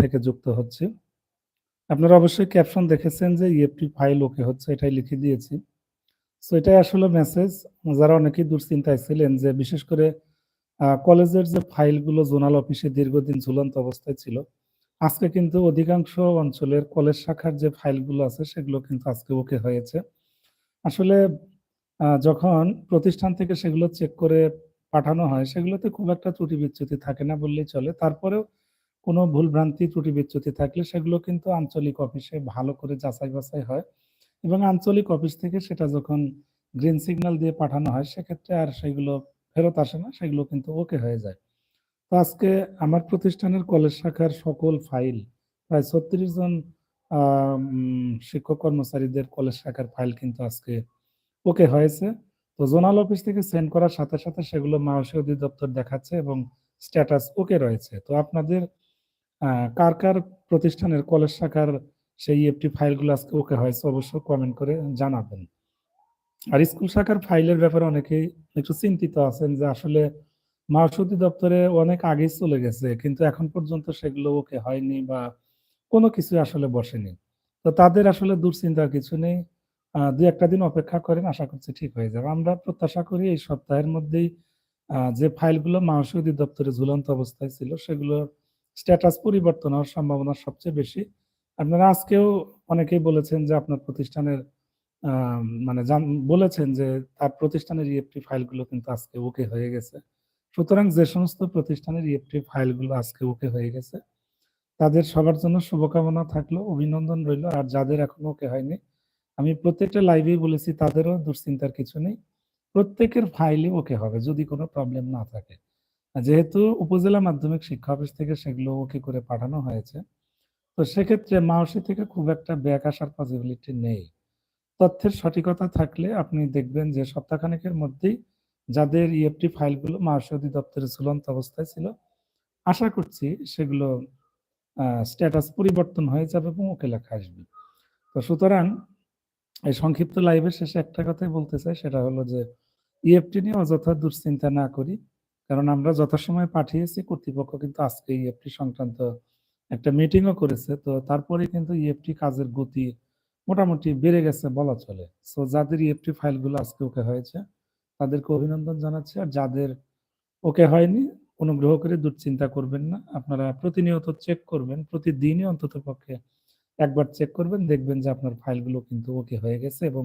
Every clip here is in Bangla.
থেকে যুক্ত হচ্ছি। আপনারা অবশ্যই ক্যাপশন দেখেছেন যে ইএফটি ফাইল ওকে হচ্ছে, এটাই লিখে দিয়েছি। সো এটাই আসলে মেসেজ যারা অনেকেই দুশ্চিন্তায় ছিলেন যে বিশেষ করে কলেজের যে ফাইলগুলো জোনাল অফিসে দীর্ঘদিন ঝুলন্ত অবস্থায় ছিল। আজকে কিন্তু অধিকাংশ অঞ্চলের কলেজ শাখার যে ফাইলগুলো আছে, সেগুলো কিন্তু আজকে ওকে হয়েছে। আসলে যখন প্রতিষ্ঠান থেকে সেগুলো চেক করে পাঠানো হয়, সেগুলোতে খুব একটা ত্রুটি বিচ্যুতি থাকে না বললেই চলে। তারপরেও কোনো ভুলভ্রান্তি ত্রুটি বিচ্যুতি থাকলে সেগুলো কিন্তু আঞ্চলিক অফিসে ভালো করে যাচাই-বাছাই হয় এবং আঞ্চলিক অফিস থেকে সেটা যখন গ্রিন সিগন্যাল দিয়ে পাঠানো হয় সেক্ষেত্রে আর সেগুলো ফেরত আসে না, সেগুলো কিন্তু ওকে হয়ে যায়। তো আজকে আমার প্রতিষ্ঠানের কলেজ শাখার সকল ফাইল প্রায় ৩৬ জন শিক্ষক কর্মচারীদের কলেজ শাখার ফাইল কিন্তু আজকে ওকে হয়েছে। তো জোনাল অফিস থেকে সেন্ড করার সাথে, সাথে সেগুলো মহাশী অধিদপ্তর দেখাচ্ছে এবং স্ট্যাটাস ওকে রয়েছে। তো আপনাদের কার, কার প্রতিষ্ঠানের কলেজ শাখার সেই ইএফটি ফাইলগুলো আজকে ওকে হয়েছে অবশ্যই কমেন্ট করে জানাবেন। আর স্কুল শাখার ফাইলের ব্যাপারে অনেকেই একটু চিন্তিত আছেন যে আসলে মহাশী অধিদপ্তরে অনেক আগেই চলে গেছে। কিন্তু এখন পর্যন্ত সেগুলো ওকে হয়নি বা কোনো কিছুই আসলে বসেনি। তো তাদের আসলে দুশ্চিন্তার কিছু নেই। আ ২-১ দিন অপেক্ষা করেন আশা করছি ঠিক হয়ে যাবে। আমরা প্রত্যাশা করি এই সপ্তাহের মধ্যেই যে ফাইলগুলো মহাশী অধিদপ্তরে ঝুলন্ত অবস্থায় ছিল সেগুলোর স্ট্যাটাস পরিবর্তন হওয়ার সম্ভাবনা সবচেয়ে বেশি। আপনারা আজকেও অনেকেই বলেছেন যে আপনার প্রতিষ্ঠানের মানে বলেছেন যে তার প্রতিষ্ঠানের ইএফটি ফাইলগুলো কিন্তু আজকে ওকে হয়ে গেছে। সুতরাং যে সমস্ত প্রতিষ্ঠানের ইএফটি ফাইলগুলো আজকে ওকে হয়ে গেছে, তাদের সবার জন্য শুভকামনা থাকল, অভিনন্দন রইল। আর যাদের এখনও ওকে হয়নি, আমি প্রত্যেকটা লাইভেই বলেছি তাদেরও দুশ্চিন্তার কিছু নেই। প্রত্যেকের ফাইলই ওকে হবে যদি কোনো প্রবলেম না থাকে। যেহেতু উপজেলা মাধ্যমিক শিক্ষা অফিস থেকে সেগুলো ওকে করে পাঠানো হয়েছে, তো সেক্ষেত্রে মাওসী থেকে খুব একটা ব্যাক আসার পসিবিলিটি নেই। তথ্যের সঠিকতা থাকলে আপনি দেখবেন যে সপ্তাহখানেকের মধ্যেই যাদের ইএফটি ফাইলগুলো মহাশী অধিদপ্তরে ঝুলন্ত অবস্থায় ছিল, আশা করছি সেগুলো স্ট্যাটাস পরিবর্তন হয়ে যাবে এবং ওকে লেখা আসবে। তো সুতরাং এই সংক্ষিপ্ত লাইভের শেষে একটা কথাই বলতে চাই সেটা হলো যে ইএফটি নিয়ে অযথা দুশ্চিন্তা না করি। কারণ আমরা যথাসময়ে পাঠিয়েছি কর্তৃপক্ষ কিন্তু আজকে ইএফটি সংক্রান্ত একটা মিটিংও করেছে। তো তারপরে কিন্তু ইএফটি কাজের গতি মোটামুটি বেড়ে গেছে বলা চলে। সো যাদের ইএফটি ফাইলগুলো আজকে ওকে হয়েছে, তাদেরকে অভিনন্দন জানাচ্ছি। আর যাদের ওকে হয়নি, অনুগ্রহ করে দুশ্চিন্তা করবেন না। আপনারা প্রতিনিয়ত চেক করবেন। প্রতিদিনই অন্ততপক্ষে একবার চেক করবেন। দেখবেন যে আপনার ফাইলগুলো কিন্তু ওকে হয়ে গেছে এবং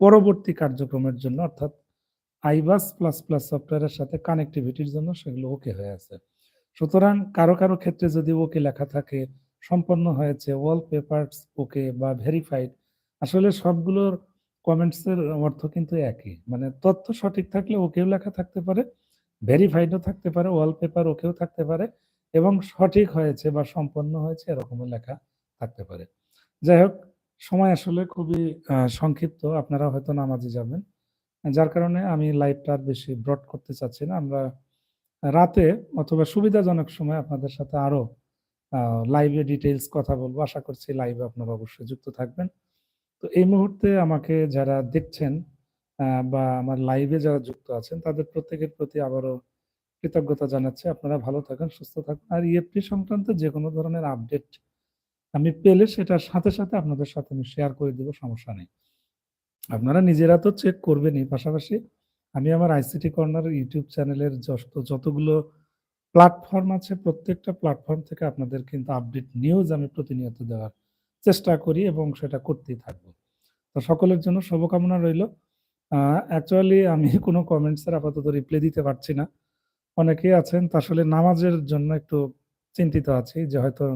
পরবর্তী কার্যক্রমের জন্য অর্থাৎ আইবাস প্লাস, প্লাস সফটওয়্যারের সাথে কানেক্টিভিটির জন্য সেগুলো ওকে হয়ে আছে। সুতরাং কারও, কারও ক্ষেত্রে যদি ওকে লেখা থাকে, সম্পন্ন হয়েছে, ওয়াল পেপারস ওকে বা ভেরিফাইড আসলে সবগুলোর কমেন্টস এর অর্থ কিন্তু একই। মানে তথ্য সঠিক থাকলে ওকেও লেখা থাকতে পারে, ভেরিফাইডও থাকতে পারে, ওয়ালপেপার ওকেও থাকতে পারে এবং সঠিক হয়েছে বা সম্পন্ন হয়েছে এরকমও লেখা থাকতে পারে। যাই হোক সময় আসলে খুবই সংক্ষিপ্ত। আপনারা হয়তো নামাজে যাবেন। যার কারণে আমি লাইভটা আর বেশি ব্রড করতে চাচ্ছি না। আমরা রাতে অথবা সুবিধাজনক সময় আপনাদের সাথে আরও লাইভে ডিটেলস কথা বলব আশা করছি লাইভে আপনারা অবশ্যই যুক্ত থাকবেন। তো এই মুহূর্তে আমাকে যারা দেখছেন বা আমার লাইভে যারা যুক্ত আছেন তাদের প্রত্যেকের প্রতি আবারও কৃতজ্ঞতা জানাচ্ছি। আপনারা ভালো থাকুন, সুস্থ থাকুন। আর ইএফটি সংক্রান্ত যে কোনো ধরনের আপডেট আমি পেলে সেটার সাথে, সাথে আপনাদের সাথে আমি শেয়ার করে দেবো সমস্যা নেই। আপনারা নিজেরা তো চেক করবেনই। পাশাপাশি আমি আমার আইসিটি কর্নার ইউটিউব চ্যানেলের যত যতগুলো প্ল্যাটফর্ম আছে, প্রত্যেকটা প্ল্যাটফর্ম থেকে আপনাদের কিন্তু আপডেট নিউজ আমি প্রতিনিয়ত দেওয়ার চেষ্টা করি এবং সেটা করতেই থাকব। তো সকলের জন্য শুভকামনা রইল অ্যাকচুয়ালি আমি কোনো কমেন্টস এর আপাতত রিপ্লাই দিতে পারছি না। অনেকেই আছেন, তো আসলে নামাজের জন্য একটু চিন্তিত আছি যে হয়তো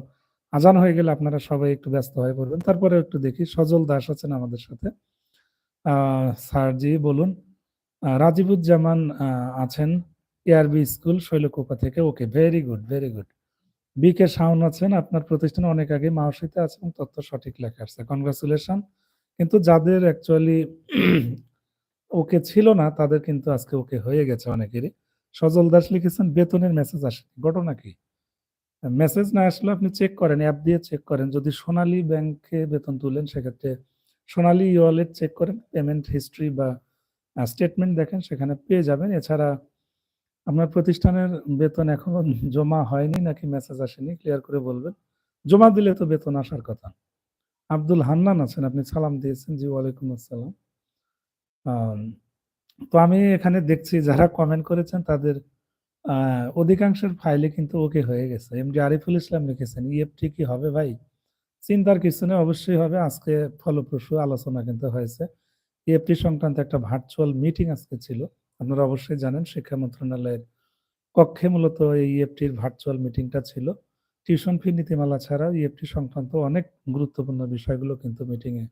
আজান হয়ে গেলে আপনারা সবাই একটু ব্যস্ত হয়ে পড়বেন। তারপরেও একটু দেখি, সজল দাস আছেন আমাদের সাথে। আ স্যার জি বলুন। রাজিবুজ্জামান আছেন এআরবি স্কুল শৈলকুপা থেকে। Okay very good, very good. BK Shaon আছেন আপনার প্রতিষ্ঠানে অনেক আগে মাওসীতে আছে এবং তথ্য সঠিক লেখা আসছে। কনগ্রাচুলেশন। কিন্তু যাদের অ্যাকচুয়ালি ওকে ছিল না তাদের কিন্তু আজকে ওকে হয়ে গেছে অনেকেরই। সজল দাস লিখেছেন বেতনের মেসেজ আসেনি। ঘটনা কি? মেসেজ না আসলে আপনি চেক করেন, অ্যাপ দিয়ে চেক করেন। যদি সোনালী ব্যাংকে বেতন তুলেন সেক্ষেত্রে সোনালী ই-ওয়ালেট চেক করেন, পেমেন্ট হিস্ট্রি বা স্টেটমেন্ট দেখেন সেখানে পেয়ে যাবেন। এছাড়া আপনার প্রতিষ্ঠানের বেতন এখনও জমা হয়নি নাকি মেসেজ আসেনি ক্লিয়ার করে বলবেন। জমা দিলে তো বেতন আসার কথা। আব্দুল হান্নান আছেন, আপনি সালাম দিয়েছেন। জি, ওয়ালাইকুম আসসালাম। তো আমি এখানে দেখছি যারা কমেন্ট করেছেন তাদের অধিকাংশের ফাইলে কিন্তু ওকে হয়ে গেছে। এমডি আরিফুল ইসলাম লিখেছেন, "ইএফটি কি হবে ভাই?" চিন্তার কিছু নেই, অবশ্যই হবে। আজকে ফলপ্রসূ আলোচনা কিন্তু হয়েছে। ইএফটি সংক্রান্ত একটা ভার্চুয়াল মিটিং আজকে ছিল। আপনারা অবশ্যই জানেন শিক্ষা মন্ত্রণালয়ের কক্ষে মূলত এই ইএফটির ভার্চুয়াল মিটিংটা ছিল। টিউশন ফি নীতিমালা ছাড়াও ইএফটি সংক্রান্ত অনেক গুরুত্বপূর্ণ বিষয়গুলো কিন্তু মিটিংয়ে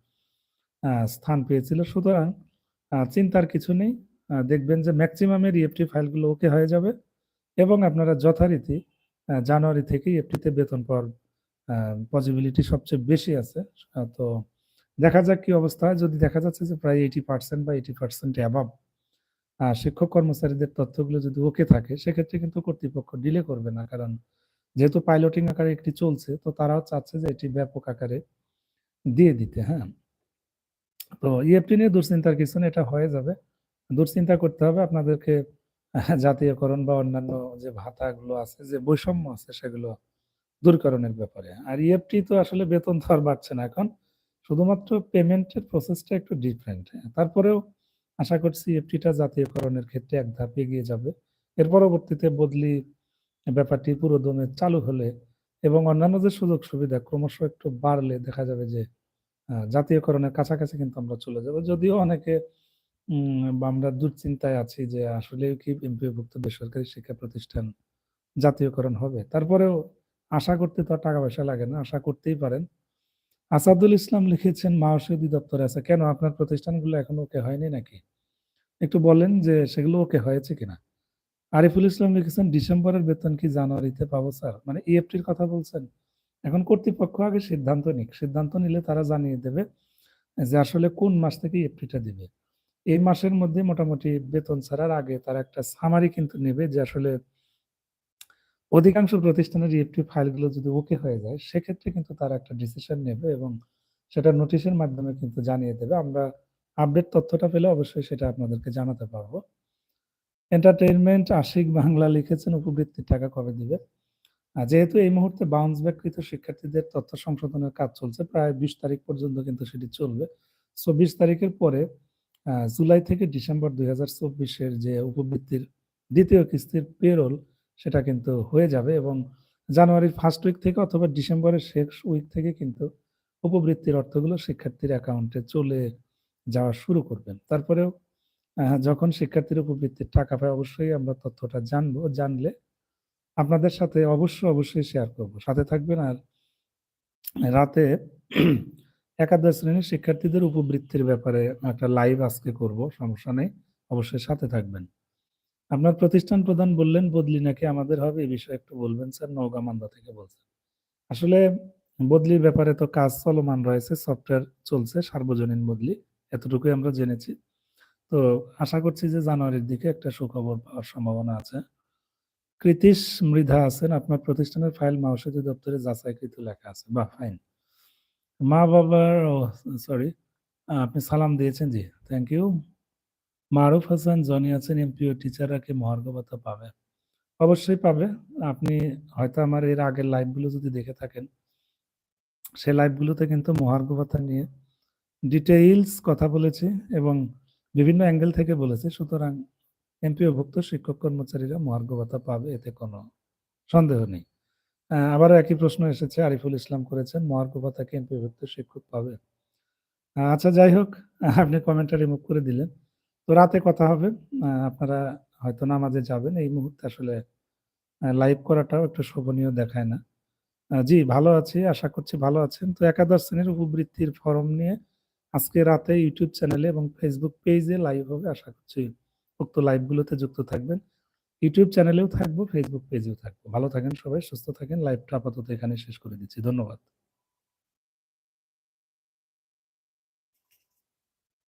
স্থান পেয়েছিল। সুতরাং চিন্তার কিছু নেই। দেখবেন যে ম্যাক্সিমামের ইএফটি ফাইলগুলো ওকে হয়ে যাবে এবং আপনারা যথারীতি জানুয়ারি থেকে ইএফটিতে বেতন পাওয়ার পসিবিলিটি সবচেয়ে বেশি আছে। তো দেখা যাক কি অবস্থা যদি দেখা যাচ্ছে যে প্রায় 80% বা 80% অ্যাবাভ আ শিক্ষক কর্মচারীদের তথ্যগুলো যদি ওকে থাকে, সেক্ষেত্রে কিন্তু কর্তৃপক্ষ ডিলে করবে না। কারণ যেহেতু পাইলটিং আকারে এটি চলছে, তো তারাও চাচ্ছে যে এটি ব্যাপক আকারে দিয়ে দিতে, হ্যাঁ? তো ইএফটি নিয়ে দুশ্চিন্তার কিছু নেই, এটা হয়ে যাবে। দুশ্চিন্তা করতে হবে আপনাদেরকে জাতীয়করণ বা অন্যান্য যে ভাতাগুলো আছে, যে বৈষম্য আছে সেগুলো দূরীকরণের ব্যাপারে। আর ইএফটি তো আসলে বেতন তো আর বাড়ছে না এখন। শুধুমাত্র পেমেন্টের প্রসেসটা একটু ডিফারেন্ট? তারপরেও আশা করছি ইএফটিটা জাতীয়করণের ক্ষেত্রে এক ধাপ এগিয়ে যাবে। এর পরবর্তীতে বদলি ব্যাপারটি পুরোদমে চালু হলে এবং অন্যান্য যে সুযোগ সুবিধা ক্রমশ একটু বাড়লে দেখা যাবে যে জাতীয়করণের কাছাকাছি কিন্তু আমরা চলে যাব। যদিও অনেকে আমরা দুশ্চিন্তায় আছি যে আসলেও কি এমপিওভুক্ত বেসরকারি শিক্ষা প্রতিষ্ঠান জাতীয়করণ হবে? তারপরেও আশা করতে তো আর টাকা-পয়সা লাগে না। আশা করতেই পারেন। আসাদুল ইসলাম লিখেছেন, "মাওসী অধিদপ্তরে আছে।" কেন আপনার প্রতিষ্ঠানগুলো এখনও ওকে হয়নি নাকি? একটু বলেন যে সেগুলো ওকে হয়েছে কিনা? আরিফুল ইসলাম লিখেছেন, "ডিসেম্বরের বেতন কি জানুয়ারিতে পাবো স্যার?" মানে ইএফটির কথা বলছেন? এখন কর্তৃপক্ষ আগে সিদ্ধান্ত নিক। সিদ্ধান্ত নিলে তারা জানিয়ে দেবে যে আসলে কোন মাস থেকে ইএফটিটা দিবে। এই মাসের মধ্যে মোটামুটি বেতন ছাড়ার আগে তারা একটা সামারি কিন্তু নেবে যে আসলে অধিকাংশ প্রতিষ্ঠানের ইএফটি ফাইলগুলো যদি ওকে হয়ে যায়, সেক্ষেত্রে কিন্তু তারা একটা ডিসিশন নেবে এবং সেটা নোটিশের মাধ্যমে কিন্তু জানিয়ে দেবে। আমরা আপডেট তথ্যটা পেলে অবশ্যই সেটা আপনাদেরকে জানাতে পারব। এন্টারটেইনমেন্ট আশিক বাংলা লিখেছেন, "উপবৃত্তির টাকা কবে দিবে?" যেহেতু এই মুহূর্তে বাউন্স ব্যাককৃত শিক্ষার্থীদের তথ্য সংশোধনের কাজ চলছে, প্রায় ২০ তারিখ পর্যন্ত কিন্তু সেটি চলবে। ২০ তারিখের পরে জুলাই থেকে ডিসেম্বর ২০২৪ চব্বিশের যে উপবৃত্তির দ্বিতীয় কিস্তির পেরোল সেটা কিন্তু হয়ে যাবে এবং জানুয়ারির ফার্স্ট উইক থেকে অথবা ডিসেম্বরের শেষ উইক থেকে কিন্তু উপবৃত্তির অর্থগুলো শিক্ষার্থীর অ্যাকাউন্টে চলে যাওয়া শুরু করবেন। তারপরেও যখন শিক্ষার্থীর উপবৃত্তির টাকা পায় অবশ্যই আমরা তথ্যটা জানব। জানলে আপনাদের সাথে অবশ্যই, অবশ্যই শেয়ার করব। সাথে থাকবেন আর রাতে একাদশ শ্রেণির শিক্ষার্থীদের উপবৃত্তির ব্যাপারে একটা লাইভ আজকে করব, সমস্যা নেই। অবশ্যই সাথে থাকবেন। আপনার প্রতিষ্ঠান প্রধান বললেন বদলি নাকি আমাদের হবে এই বিষয়ে একটু বলবেন স্যার? নওগাঁ মান্দা থেকে বলছেন। আসলে বদলির ব্যাপারে তো কাজ চলমান রয়েছে, সফটওয়্যার চলছে সার্বজনীন বদলি। এতটুকুই আমরা জেনেছি। তো আশা করছি যে জানুয়ারির দিকে একটা সুখবর পাওয়ার সম্ভাবনা আছে। কৃতিশ মৃধা আছেন, "আপনার প্রতিষ্ঠানের ফাইল মাওসী অধিদপ্তরে যাচাইকৃত লেখা আছে।" বা ফাইন। মা-বাবার ও সরি আপনি সালাম দিয়েছেন, জি, থ্যাংক ইউ। মারুফ হাসান জনি আছেন, "এমপিও টিচাররা কি মহার্ঘ ভাতা পাবে?" অবশ্যই পাবে। আপনি হয়তো আমার এর আগের লাইভগুলো যদি দেখে থাকেন সে লাইভগুলোতে কিন্তু মহার্ঘ ভাতা নিয়ে ডিটেইলস কথা বলেছি এবং বিভিন্ন অ্যাঙ্গেল থেকে বলেছি। সুতরাং এমপিওভুক্ত শিক্ষক কর্মচারীরা মহার্ঘ ভাতা পাবে এতে কোনো সন্দেহ নেই। আবারও একই প্রশ্ন এসেছে আরিফুল ইসলাম করেছেন, "মহার্ঘ ভাতা কি এমপিওভুক্ত শিক্ষক পাবে?" আচ্ছা যাই হোক, আপনি কমেন্টটা রিমুভ করে দিলেন। তো রাতে কথা হবে। আপনারা হয়তো নামাজে যাবেন। এই মুহূর্তে আসলে লাইভ করাটাও একটু শোভনীয় দেখায় না। জি, ভালো আছি। আশা করছি ভালো আছেন। তো একাদশ শ্রেণির উপবৃত্তির ফরম নিয়ে আজকে রাতে ইউটিউব চ্যানেলে এবং ফেসবুক পেজে লাইভ হবে। আশা করছি উক্ত লাইভগুলোতে যুক্ত থাকবেন। ইউটিউব চ্যানেলেও থাকব, ফেসবুক পেজেও থাকব। ভালো থাকেন সবাই, সুস্থ থাকেন। লাইভটা আপাতত এখানে শেষ করে দিচ্ছি। ধন্যবাদ।